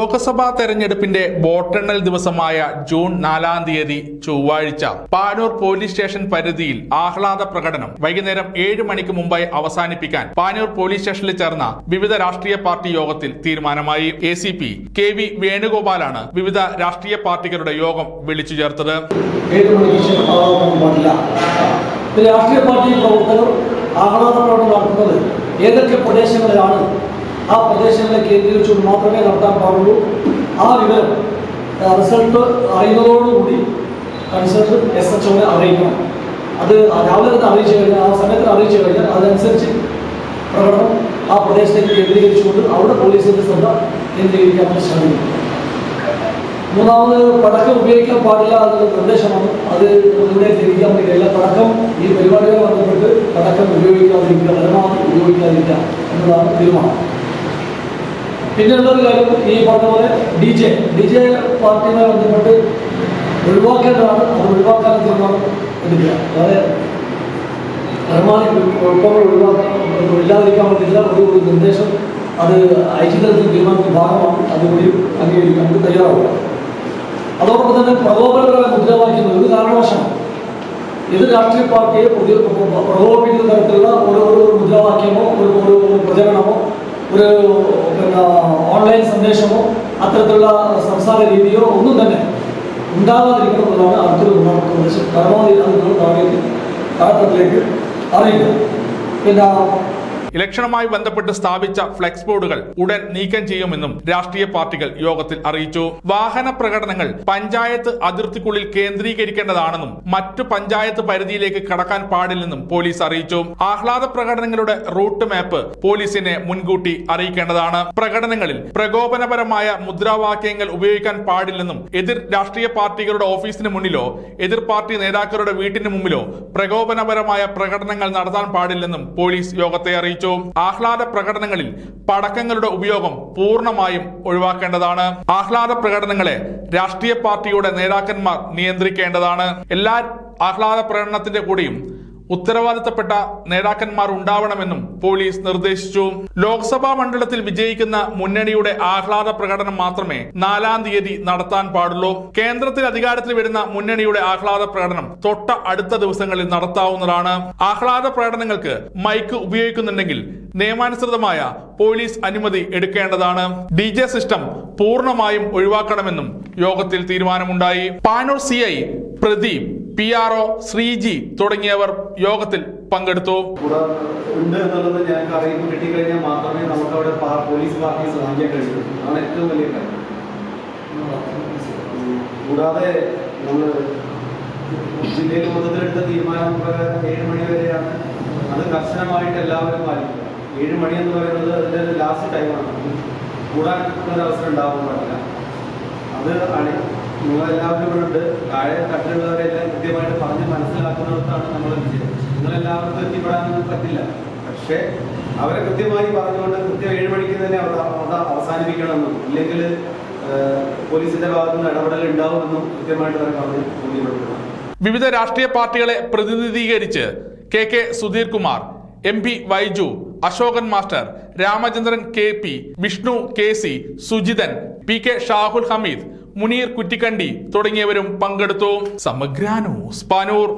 ലോക്സഭാ തെരഞ്ഞെടുപ്പിന്റെ വോട്ടെണ്ണൽ ദിവസമായ ജൂൺ നാലാം തീയതി ചൊവ്വാഴ്ച പാനൂർ പോലീസ് സ്റ്റേഷൻ പരിധിയിൽ ആഹ്ലാദ പ്രകടനം വൈകുന്നേരം ഏഴ് മണിക്ക് മുമ്പായി അവസാനിപ്പിക്കാൻ പാനൂർ പോലീസ് സ്റ്റേഷനിൽ ചേർന്ന വിവിധ രാഷ്ട്രീയ പാർട്ടി യോഗത്തിൽ തീരുമാനമായി. A C P K V വേണുഗോപാലാണ് വിവിധ രാഷ്ട്രീയ പാർട്ടികളുടെ യോഗം വിളിച്ചു ചേർത്തത്. രാഷ്ട്രീയ പാർട്ടി ആഹ്ലാദ പ്രകടനം നടത്തുന്നത് ഏതൊക്കെ പ്രദേശങ്ങളിലാണ് ആ പ്രദേശങ്ങളെ കേന്ദ്രീകരിച്ചുകൊണ്ട് മാത്രമേ നടത്താൻ പാടുള്ളൂ. ആ വിവരം റിസൾട്ട് അറിയുന്നതോടുകൂടി കൺസേൺ എസ് എച്ച് ഒനെ അറിയിക്കണം. അത് രാവിലെ തന്നെ അറിയിച്ചു കഴിഞ്ഞാൽ ആ സമയത്ത് അറിയിച്ചു കഴിഞ്ഞാൽ അതനുസരിച്ച് പ്രകടനം ആ പ്രദേശത്തേക്ക് കേന്ദ്രീകരിച്ചുകൊണ്ട് അവിടെ പോലീസിന്റെ ശ്രദ്ധ കേന്ദ്രീകരിക്കാൻ ശ്രമിക്കും. മൂന്നാമത് പടക്കം ഉപയോഗിക്കാൻ പാടില്ല എന്നുള്ള നിർദ്ദേശമാണ്. അത് ഇവിടെ തിരിക്കാൻ പറ്റില്ല. പടക്കം ഈ പരിപാടികളെ ബന്ധപ്പെട്ട് പടക്കം ഉപയോഗിക്കാതിരിക്കുക പരമാവധി ഉപയോഗിക്കാതിരിക്കുക എന്നതാണ് തീരുമാനം. പിന്നെയുള്ളൊരു കാര്യം ഈ പറഞ്ഞ പോലെ ഡി ജെ ഡി ജെ പാർട്ടിയുമായി ബന്ധപ്പെട്ട് ഒഴിവാക്കേണ്ടതാണ് അത് ഒഴിവാക്കാൻ തീരുമാനം എടുക്കുക അതായത് പരമാവധി കുഴപ്പങ്ങൾ ഒഴിവാക്കാൻ ഇല്ലാതിരിക്കാൻ പറ്റില്ല ഒരു ഒരു നിർദ്ദേശം അത് ഐക്യതലത്തിൽ തീരുമാനത്തിന്റെ ഭാഗമാണ് അതുകൂടി അംഗീകരിക്കാൻ തയ്യാറാവുക അതോടൊപ്പം തന്നെ പ്രകോപനപരമായ മുദ്രാവാക്യങ്ങൾ ഒരു കാരണവശാണ് ഇത് രാഷ്ട്രീയ പാർട്ടിയെ പുതിയ പ്രകോപിപ്പിക്കുന്ന തരത്തിലുള്ള ഓരോ മുദ്രാവാക്യമോ ഒരു പ്രചരണമോ ഒരു പിന്നെ ഓൺലൈൻ സന്ദേശമോ അത്തരത്തിലുള്ള സംസാര രീതിയോ ഒന്നും തന്നെ ഉണ്ടാകാതിരിക്കണം എന്നതാണ് അടുത്തൊരു നിർദ്ദേശം പരമാവധി അത് നിങ്ങൾ താഴേക്ക് താഴത്തിലേക്ക് അറിയിക്കുക പിന്നെ ഇലക്ഷനുമായി ബന്ധപ്പെട്ട് സ്ഥാപിച്ച ഫ്ലെക്സ് ബോർഡുകൾ ഉടൻ നീക്കം ചെയ്യുമെന്നും രാഷ്ട്രീയ പാർട്ടികൾ യോഗത്തിൽ അറിയിച്ചു. വാഹന പ്രകടനങ്ങൾ പഞ്ചായത്ത് അതിർത്തിക്കുള്ളിൽ കേന്ദ്രീകരിക്കേണ്ടതാണെന്നും മറ്റു പഞ്ചായത്ത് പരിധിയിലേക്ക് കടക്കാൻ പാടില്ലെന്നും പോലീസ് അറിയിച്ചു. ആഹ്ലാദ പ്രകടനങ്ങളുടെ റൂട്ട് മാപ്പ് പോലീസിനെ മുൻകൂട്ടി അറിയിക്കേണ്ടതാണ്. പ്രകടനങ്ങളിൽ പ്രകോപനപരമായ മുദ്രാവാക്യങ്ങൾ ഉപയോഗിക്കാൻ പാടില്ലെന്നും എതിർ രാഷ്ട്രീയ പാർട്ടികളുടെ ഓഫീസിന് മുന്നിലോ എതിർ പാർട്ടി നേതാക്കളുടെ വീട്ടിന് മുമ്പിലോ പ്രകോപനപരമായ പ്രകടനങ്ങൾ നടത്താൻ പാടില്ലെന്നും പോലീസ് യോഗത്തെ അറിയിച്ചു. ആഹ്ലാദ പ്രകടനങ്ങളിൽ പടക്കങ്ങളുടെ ഉപയോഗം പൂർണമായും ഒഴിവാക്കേണ്ടതാണ്. ആഹ്ലാദ പ്രകടനങ്ങളെ രാഷ്ട്രീയ പാർട്ടിയുടെ നേതാക്കന്മാർ നിയന്ത്രിക്കേണ്ടതാണ്. എല്ലാ ആഹ്ലാദ പ്രകടനത്തിന്റെ കൂടെയും ഉത്തരവാദിത്തപ്പെട്ട നേതാക്കന്മാർ ഉണ്ടാവണമെന്നും പോലീസ് നിർദ്ദേശിച്ചു. ലോക്സഭാ മണ്ഡലത്തിൽ വിജയിക്കുന്ന മുന്നണിയുടെ ആഹ്ലാദ പ്രകടനം മാത്രമേ നാലാം തീയതി നടത്താൻ പാടുള്ളൂ. കേന്ദ്രത്തിൽ അധികാരത്തിൽ വരുന്ന മുന്നണിയുടെ ആഹ്ലാദ പ്രകടനം തൊട്ട അടുത്ത ദിവസങ്ങളിൽ നടത്താവുന്നതാണ്. ആഹ്ലാദ പ്രകടനങ്ങൾക്ക് മൈക്ക് ഉപയോഗിക്കുന്നുണ്ടെങ്കിൽ നിയമാനുസൃതമായ പോലീസ് അനുമതി എടുക്കേണ്ടതാണ്. ഡി ജെ സിസ്റ്റം പൂർണമായും ഒഴിവാക്കണമെന്നും യോഗത്തിൽ തീരുമാനമുണ്ടായി. Panoor C I Pradeep P R O Sreeji തുടങ്ങിയവർ യോഗത്തിൽ പങ്കെടുത്തു. കൂടെ ഉണ്ട് എന്നുള്ളത് ഞങ്ങൾക്ക് അറിയിപ്പ് കിട്ടിക്കഴിഞ്ഞാൽ മാത്രമേ നമുക്ക് അവിടെ പോലീസ് പാർട്ടിയെ സഹായിക്കാൻ കഴിയൂ. അതാണ് ഏറ്റവും വലിയ കാര്യം. കൂടാതെ നമ്മൾ ജില്ലയിൽ മൊത്തത്തിലെടുത്ത തീരുമാനം പ്രകാരം ഏഴ് മണി വരെയാണ്. അത് കർശനമായിട്ട് എല്ലാവരും പാലിക്കുക. ഏഴ് മണി എന്ന് പറയുന്നത് അതിന്റെ ലാസ്റ്റ് ടൈമാണ് കൂടാൻ ഒരു അവസരം ഉണ്ടാവാൻ പാടില്ല. അത് അണി നിങ്ങളെല്ലാവരും ഇവിടെ ഉണ്ട്. താഴെ തട്ടിലുള്ളവരെല്ലാം കൃത്യമായിട്ട് പറഞ്ഞ് മനസ്സിലാക്കുന്നിടത്താണ് നമ്മൾ വിജയം. നിങ്ങളെല്ലാവർക്കും എത്തിപ്പെടാനൊന്നും പറ്റില്ല. പക്ഷേ അവരെ കൃത്യമായി പറഞ്ഞുകൊണ്ട് കൃത്യം ഏഴ് മണിക്ക് തന്നെ അവർ അവസാനിപ്പിക്കണമെന്നും ഇല്ലെങ്കിൽ പോലീസിന്റെ ഭാഗത്തു നിന്ന് ഇടപെടൽ ഉണ്ടാവുമെന്നും കൃത്യമായിട്ട് അവരെ പറഞ്ഞ് ബോധ്യപ്പെടുത്തണം വിവിധ രാഷ്ട്രീയ പാർട്ടികളെ പ്രതിനിധീകരിച്ച് K K Sudheer Kumar M P Vaiju Ashokan master Ramachandran K P Vishnu K C Sujithan P K Shahul Hameed Muneer Kuttikandi തുടങ്ങിയവരും പങ്കെടുത്തു. സമഗ്ര ന്യൂസ് പാനൂർ.